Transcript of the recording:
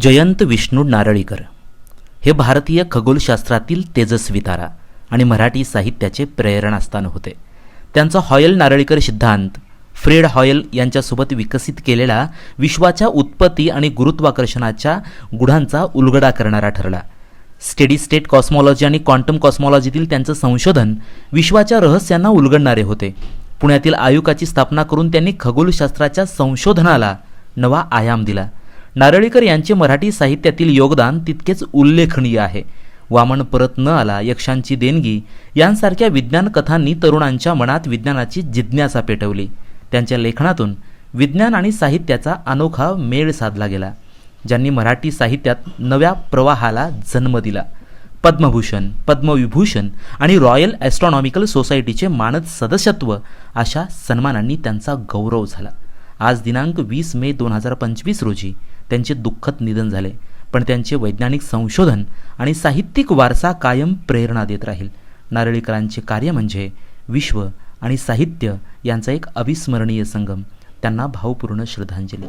जयंत विष्णू नारळीकर. हे भारतीय खगोलशास्त्रातील तेजस्वी तारा आणि मराठी साहित्याचे प्रेरणास्थान होते. त्यांचा हॉयल नारळीकर सिद्धांत फ्रेड हॉयल यांच्यासोबत विकसित केलेला विश्वाच्या उत्पत्ती आणि गुरुत्वाकर्षणाच्या गुढांचा उलगडा करणारा ठरला. स्टेडी स्टेट कॉस्मॉलॉजी आणि क्वांटम कॉस्मॉलॉजीतील त्यांचं संशोधन विश्वाच्या रहस्यांना उलगडणारे होते. पुण्यातील आयुकाची स्थापना करून त्यांनी खगोलशास्त्राच्या संशोधनाला नवा आयाम दिला. नारळीकर यांचे मराठी साहित्यातील योगदान तितकेच उल्लेखनीय आहे. वामन परत न आला यक्षांची देणगी यांसारख्या विज्ञान कथांनी तरुणांच्या मनात विज्ञानाची जिज्ञासा पेटवली. त्यांच्या लेखनातून विज्ञान आणि साहित्याचा अनोखा मेळ साधला गेला. ज्यांनी मराठी साहित्यात नव्या प्रवाहाला जन्म दिला. पद्मभूषण पद्मविभूषण आणि रॉयल ॲस्ट्रॉनॉमिकल सोसायटीचे मानद सदस्यत्व अशा सन्मानांनी त्यांचा गौरव झाला. आज दिनांक वीस मे दोन हजार पंचवीस रोजी त्यांचे दुःखद निधन झाले. पण त्यांचे वैज्ञानिक संशोधन आणि साहित्यिक वारसा कायम प्रेरणा देत राहील. नारळीकरांचे कार्य म्हणजे विश्व आणि साहित्य यांचा एक अविस्मरणीय संगम. त्यांना भावपूर्ण श्रद्धांजली.